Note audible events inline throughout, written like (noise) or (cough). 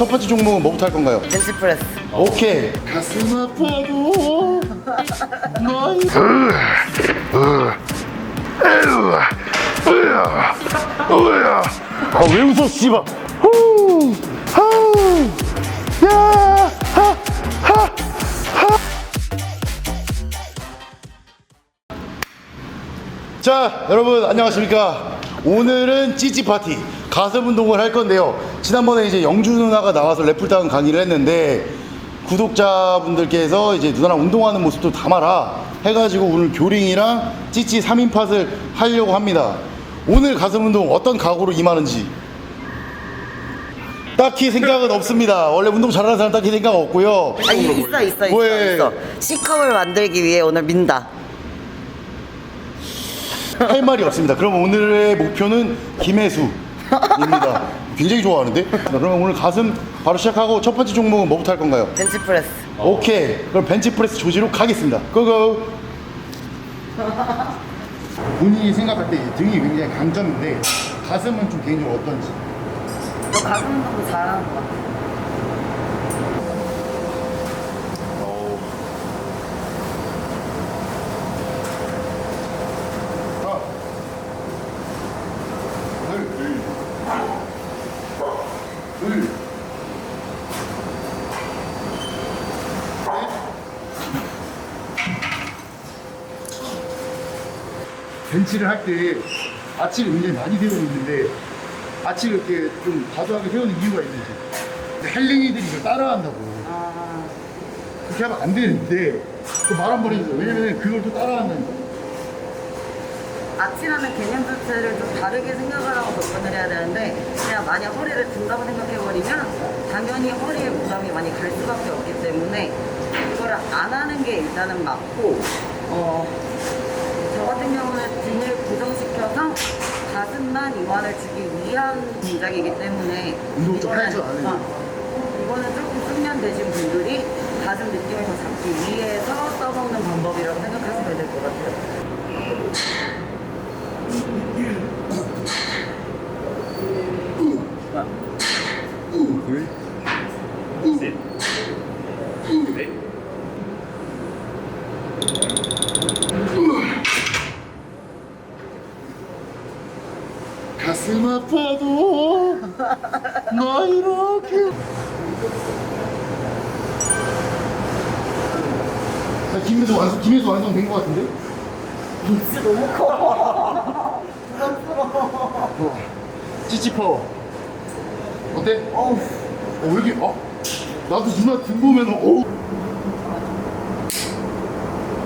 첫 번째 종목은 뭐부터 할 건가요? 벤치프레스. 오케이. 가슴 아파도 너희 아왜 웃어 씨발. 후! 자 여러분 안녕하십니까? 오늘은 찌찌 파티 가슴 운동을 할 건데요. 지난번에 이제 영주 누나가 나와서 래플다운 강의를 했는데 구독자분들께서 이제 누나랑 운동하는 모습도 담아라 해가지고 오늘 교링이랑 찌찌 3인 팟을 하려고 합니다. 오늘 가슴 운동 어떤 각오로 임하는지. 딱히 생각은 없습니다. 원래 운동 잘하는 사람 딱히 생각 없고요. 아니 있어 있어 있어 왜? 있어. C컵을 만들기 위해 오늘 민다. 할 말이 없습니다. 그럼 오늘의 목표는 김혜수 입니다. 굉장히 좋아하는데? 자, 그러면 오늘 가슴 바로 시작하고 첫 번째 종목은 뭐부터 할 건가요? 벤치프레스 오케이. 그럼 벤치프레스 조지로 가겠습니다. 고고! 본인이 생각할 때 등이 굉장히 강점인데 가슴은 좀 개인적으로 어떤지? 너 가슴 운동도 잘하는 것 같아 벤치를 할 때 아치를 굉장히 많이 세우고 있는데 아치를 이렇게 좀 과도하게 세우는 이유가 있는지. 근데 헬랭이들이 이걸 따라한다고. 아, 그렇게 하면 안 되는데 그 말 한 번 해주세요. 왜냐면 그걸 또 따라한다니까. 아치라는 개념 자체를 좀 다르게 생각을 하고 접근을 해야 되는데 그냥 만약 허리를 든다고 생각해버리면 당연히 허리에 부담이 많이 갈 수밖에 없기 때문에 이거를 안 하는 게 일단은 맞고 어, 경우는 등을 고정시켜서 가슴만 이완을 주기 위한 동작이기 때문에 운동 좀 어, 이거는 조금 숙련되신 분들이 가슴 느낌을 더 잡기 위해서 써먹는 방법이라고 생각하시면 될 것 같아요. 가슴 아파도 너 이렇게 자, 김혜수 완성, 김혜수 완성된 것 같은데? 진짜 너무 커. 부담스러워. 찌찌퍼 어때? 어우, 어, 왜 이렇게, 어? 나도 누나 등 보면, 어?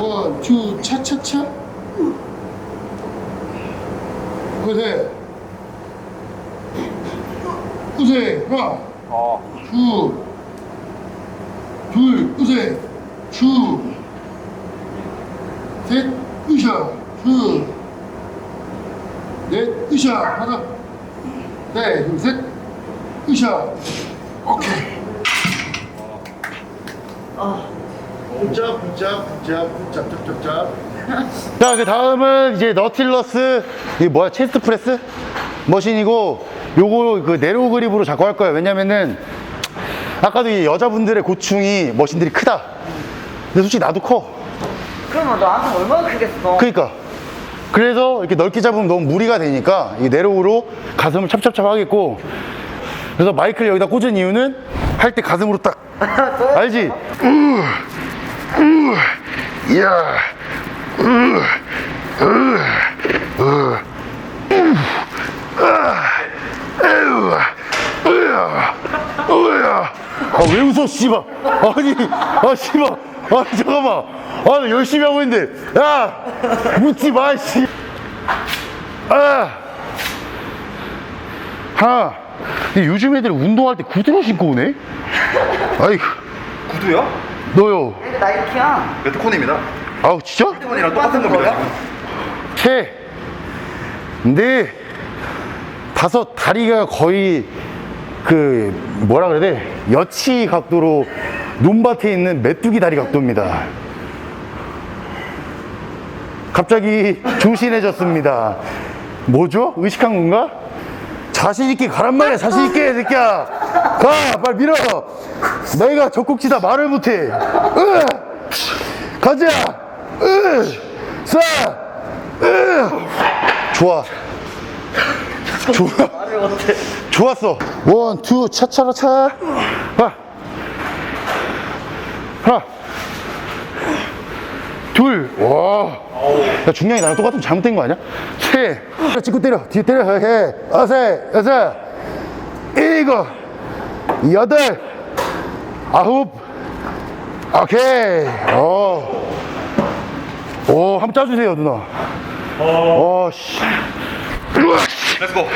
원, 투, 차차차? 그래. 으세, 하나, 두, 둘, 으세, 주, 셋, 으쌰, 주, 넷, 으쌰, 하나, 네, 둘, 셋, 으쌰. 오케이. 붙잡, 붙잡, 붙잡, 붙잡, 짭짭짭. 자, 그 다음은 이제 너틸러스, 이게 뭐야, 체스트 프레스? 머신이고, 요거 그 네로 그립으로 자꾸 할 거예요. 왜냐면은, 아까도 이 여자분들의 고충이 머신들이 크다. 근데 솔직히 나도 커. 그러면 나한테 얼마나 크겠어? 그러니까. 그래서 이렇게 넓게 잡으면 너무 무리가 되니까 이 네로우로 가슴을 찹찹찹 하겠고 그래서 마이크를 여기다 꽂은 이유는 할 때 가슴으로 딱 (laughs) 알지? 우, 우, 야, 우, 우, 우, 아, 에우, 으야, 으야. 아, 왜 웃어, 씨발. 아니, 아, 씨발. 아, 잠깐만. 아, 나 열심히 하고 있는데. 야! 묻지 마, 씨. 아! 하나. 근데 요즘 애들이 운동할 때 구두로 신고 오네? 아이, 구두요? 너요. 이게 나이키야. 레트콘입니다. 아우, 진짜? 레트콘이랑 똑같은 겁니다. 세, 네, 다섯 다리가 거의 그 뭐라 그래야 돼? 여치 각도로 논밭에 있는 메뚜기 다리 각도입니다. 갑자기 조신해졌습니다. 뭐죠? 의식한 건가? 자신 있게 가란 말이야, 자신 있게, 새끼야. 가 빨리 밀어 내가 젖꼭지다 말을 못해 으! 가자 으! 쏴 으! 좋아 좋아 좋았어 원 투 차차라 차 하나 하나 둘 와 야, 중량이 나랑 똑같으면 잘못된 거 아니야? 세 찍고 때려 뒤에 때려 해 어세 여섯 일곱 여덟 아홉 오케이 어. 오 한번 짜주세요 누나 어, 씨. 렛츠고. 네.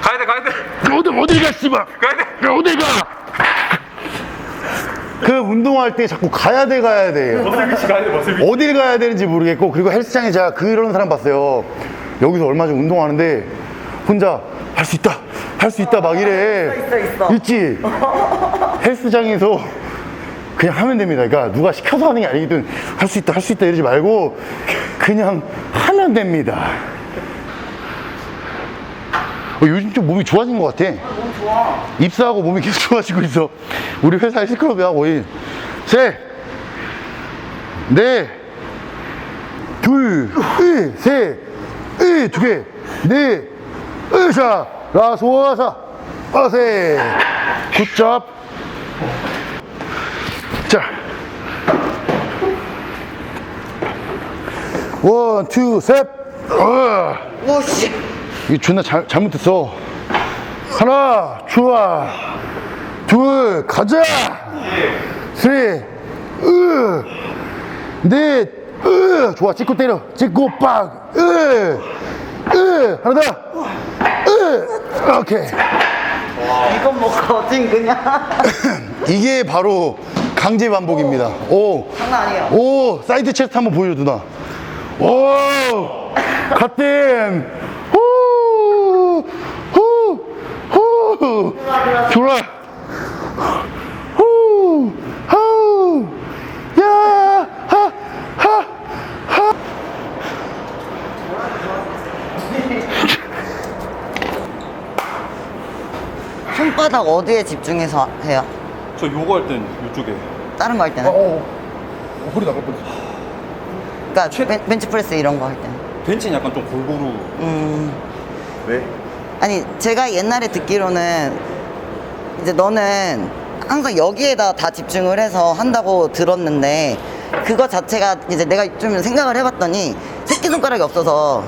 가야 돼, 가야 돼. 어디 어딜 가 씨발 가야 돼. 야, 어딜 가? 그 운동할 때 자꾸 가야 돼 가야 돼 머슬비치 가야 돼, 머슬비치. 어딜 가야 되는지 모르겠고 그리고 헬스장에 제가 그런 사람 봤어요 여기서 얼마 전에 운동하는데 혼자 할 수 있다 할 수 있다 막 이래 있어, 있어. 있지 헬스장에서 그냥 하면 됩니다 그러니까 누가 시켜서 하는 게 아니거든 할 수 있다 할 수 있다 이러지 말고 그냥 하면 됩니다 어, 요즘 좀 몸이 좋아진 것 같아. 입사하고 몸이 계속 (laughs) 좋아지고 있어. 우리 회사 헬스클럽이야, 거의. 셋, 넷, 둘, 으, 셋, 으, 두 개, 넷, 으샤, 라소아사, 빠세. 굿잡. 자. 원, 투, 셋. 어. 오 씨. 이게 존나 잘, 잘못했어. 하나, 좋아. 둘, 가자. 셋, 으. 넷, 으. 좋아, 찍고 때려. 찍고 빡, 으. 으. 하나 더. 으. 오케이. 이건 뭐 거진 그냥. (laughs) 이게 바로 강제 반복입니다. 오. 장난 아니에요. 오, 사이드 체스트 한번 보여줘, 누나. 오, 갓댐. 후, 후, 후. 좋아. 후, 후. 야, 하, 하, 하. 손바닥 어디에 집중해서 해요? 저 요거 할 땐 이쪽에. 다른 거 할 때는? 어, 허리 나갈 뻔 그러니까 벤, 벤치프레스 이런 거 할 때는? 벤치는 약간 좀 골고루. 음. 왜? 아니 제가 옛날에 듣기로는 이제 너는 항상 여기에다 다 집중을 해서 한다고 들었는데 그거 자체가 이제 내가 좀 생각을 해봤더니 새끼손가락이 없어서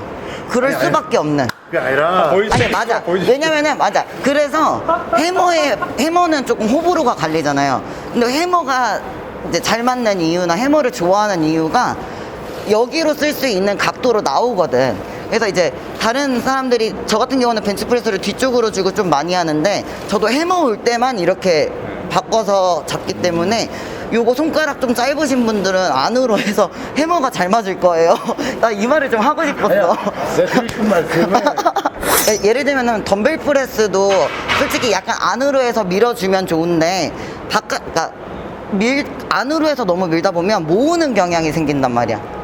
그럴 아니, 아니. 수밖에 없는. 그게 아니라. 아니 맞아. 왜냐면은 맞아. 그래서 해머에 해머는 조금 호불호가 갈리잖아요. 근데 해머가 이제 잘 맞는 이유나 해머를 좋아하는 이유가 여기로 쓸 수 있는 각도로 나오거든 그래서 이제 다른 사람들이 저 같은 경우는 벤치프레스를 뒤쪽으로 주고 좀 많이 하는데 저도 해머 올 때만 이렇게 바꿔서 잡기 때문에 요거 손가락 좀 짧으신 분들은 안으로 해서 해머가 잘 맞을 거예요 (laughs) 나 이 말을 좀 하고 싶었어 싶은 말씀은. (laughs) 예, 예를 들면은 덤벨 프레스도 솔직히 약간 안으로 해서 밀어주면 좋은데 바깥 그러니까 밀 안으로 해서 너무 밀다 보면 모으는 경향이 생긴단 말이야.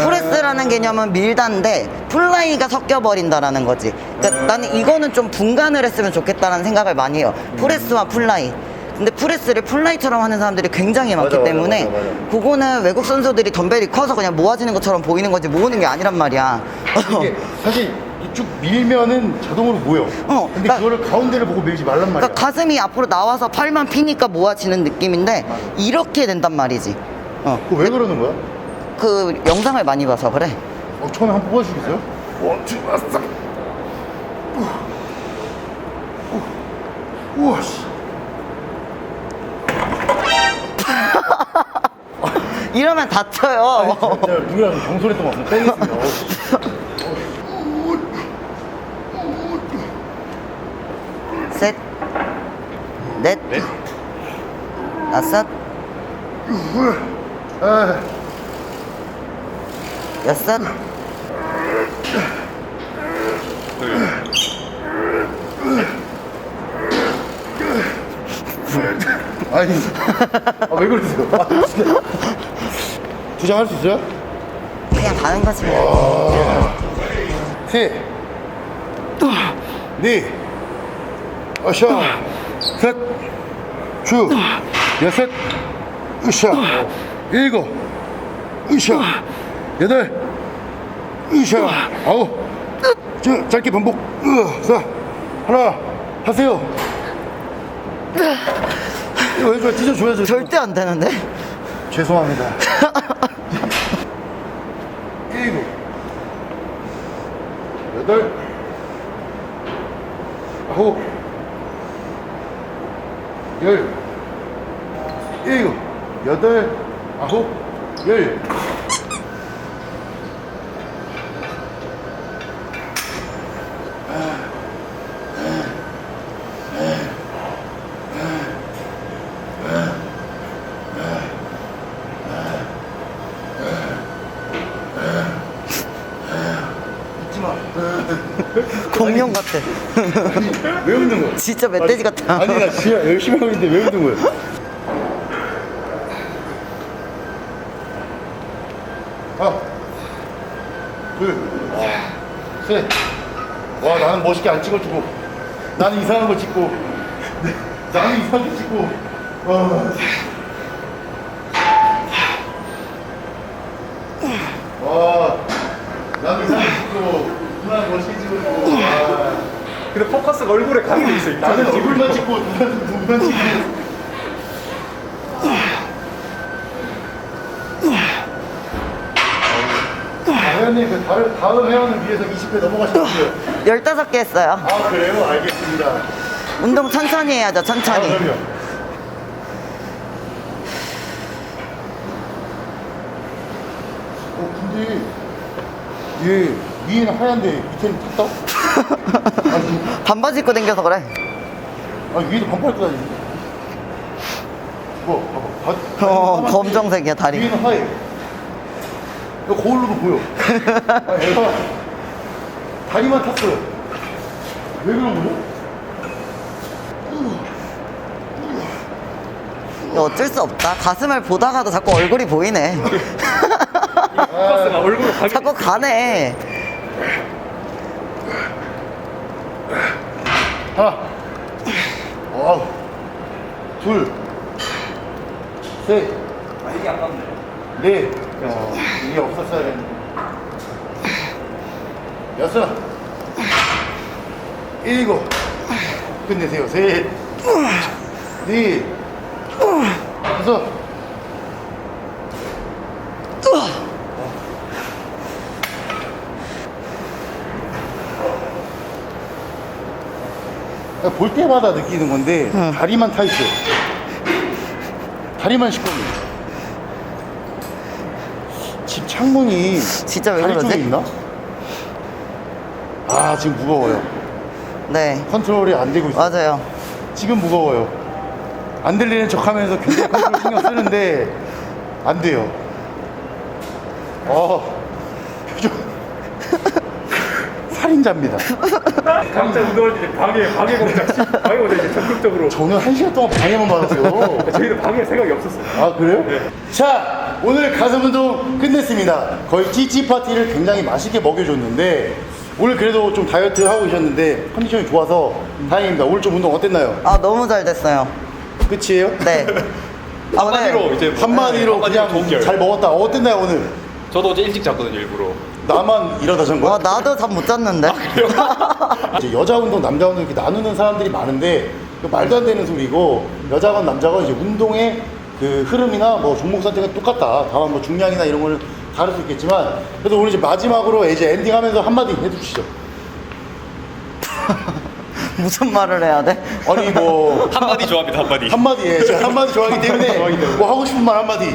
프레스라는 개념은 밀다인데 플라이가 섞여 버린다라는 거지. 그러니까 나는 이거는 좀 분간을 했으면 좋겠다라는 생각을 많이 해요. 프레스와 플라이. 근데 프레스를 플라이처럼 하는 사람들이 굉장히 많기 맞아, 맞아, 때문에 맞아, 맞아. 그거는 외국 선수들이 덤벨이 커서 그냥 모아지는 것처럼 보이는 거지 모으는 게 아니란 말이야. 이게 (laughs) 사실 이쪽 밀면은 자동으로 모여. 어, 근데 그러니까- 그거를 가운데를 보고 밀지 말란 말이야. 그러니까 가슴이 앞으로 나와서 팔만 피니까 모아지는 느낌인데 이렇게 된단 말이지. 어. 그거 왜 그러는 거야? 그 영상을 많이 봐서 그래. 어, 처음에 한번 뽑아주시겠어요? 원투 아싸 우와 씨. (laughs) 이러면 다쳐요. 제가 누구랑 경솔했던 것 같아요 땡겼습니다 셋, 넷, 다섯, 아, 여섯, 아니. (laughs) 아, 왜 그러세요? 아, 진짜. 두장할 수 있어요? 그냥 가는 거지. 뭐. 셋, 넷, 어셔, 셋, 주, 여섯, 으쌰, 일곱, 으쌰, 여덟, 으쌰, 아홉, 저, 짧게 반복, 으, 자, 하나, 하세요. 이거 왼쪽 찢어줘야죠. 절대 안 되는데. 죄송합니다. (laughs) 일곱, 여덟, 아홉, 열, 일곱, 여덟, 아홉, 열. 공룡 같아. 왜 웃는 거야? 진짜 멧돼지 같아. 아니, 나 진짜 열심히 하고 있는데 왜 웃는 거야? 하나, 둘, 셋. 와, 나는 멋있게 안 찍어주고, 나는 이상한 거 찍고, 나는 이상한 거 찍고, 와. 와, 나는 이상한 거 찍고, 찍어주고, 와. 근데 포커스가 얼굴에 가는 게 있어. 나는 얼굴만 찍고 누나는 눈만 찍고 아, 회원님 그 다른, 다음 회원을 위해서 20회 넘어가셨어요 15개 했어요. 아 그래요? 알겠습니다 운동 천천히 해야죠, 아 천천히. 그럼요 어 근데 얘 위에는 하얀데 밑에는 탔다? (laughs) 반바지 입고 댕겨서 그래. 아 위에도 반팔 입고 다니지 뭐 봐봐 바- 어, 까맣지? 검정색이야, 다리. 위에는 하얘 이거 거울로도 보여 (laughs) 아, 애가 다리만 탔어요 왜 그런 거죠? 이거 어쩔 수 없다. 가슴을 보다가도 자꾸 얼굴이 보이네. 얼굴에 (laughs) 가게 자꾸 가네. 하나. 와우. 둘. 셋, 아, 이게 아깝네. 넷, 어, 이게 없었어야 했는데. 여섯, 일곱, 끝내세요. 셋, 넷, 다섯, 볼 때마다 느끼는 건데 다리만 타 있어요. 다리만 시커매. 집 창문이 진짜 왜 다리 쪽에 그러지? 있나? 아 지금 무거워요. 네, 컨트롤이 안 되고 있어. 요 맞아요. 지금 무거워요. 안 들리는 척 하면서 굉장히 컨트롤 신경 쓰는데 안 돼요. 어 표정 살인자입니다. (laughs) 각자 운동할 때 이제 방해, 방해 공작, 방해 공작 이제 적극적으로. 저는 한 시간 동안 방해만 받았어요. (laughs) 저희는 방해 생각이 없었어요. 아 그래요? 자 오늘 가슴 운동 끝냈습니다 거의 찌찌 파티를 굉장히 맛있게 먹여줬는데 오늘 그래도 좀 다이어트 하고 계셨는데 컨디션이 좋아서 다행입니다 오늘 좀 운동 어땠나요? 아, 너무 잘 됐어요. 끝이에요? 네. (laughs) 아, 한마디로 이제 한마디로 네, 그냥 한마디로 동결. 잘 먹었다 어땠나요 오늘? 저도 어제 일찍 잤거든요, 일부러. 나만 이러다 잔 거야? 와, 나도 잠 못 잤는데. (laughs) 이제 여자 운동, 남자 운동 이렇게 나누는 사람들이 많은데 그 말도 안 되는 소리고 여자건 남자건 이제 운동의 그 흐름이나 뭐 종목 선택은 똑같다. 다만 뭐 중량이나 이런 거는 다를 수 있겠지만 그래서 오늘 이제 마지막으로 이제 엔딩하면서 한마디 해주시죠. (laughs) 무슨 말을 해야 돼? 아니 뭐 한마디 좋아합니다, 한마디. 한마디에 제가 한마디 좋아하기 때문에 (laughs) 뭐 하고 싶은 말 한마디.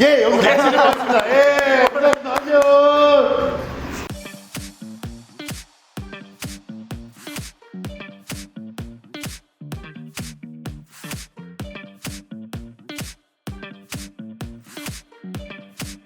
예, 여기서 마치도록 하겠습니다. 예, 감사합니다. 안녕.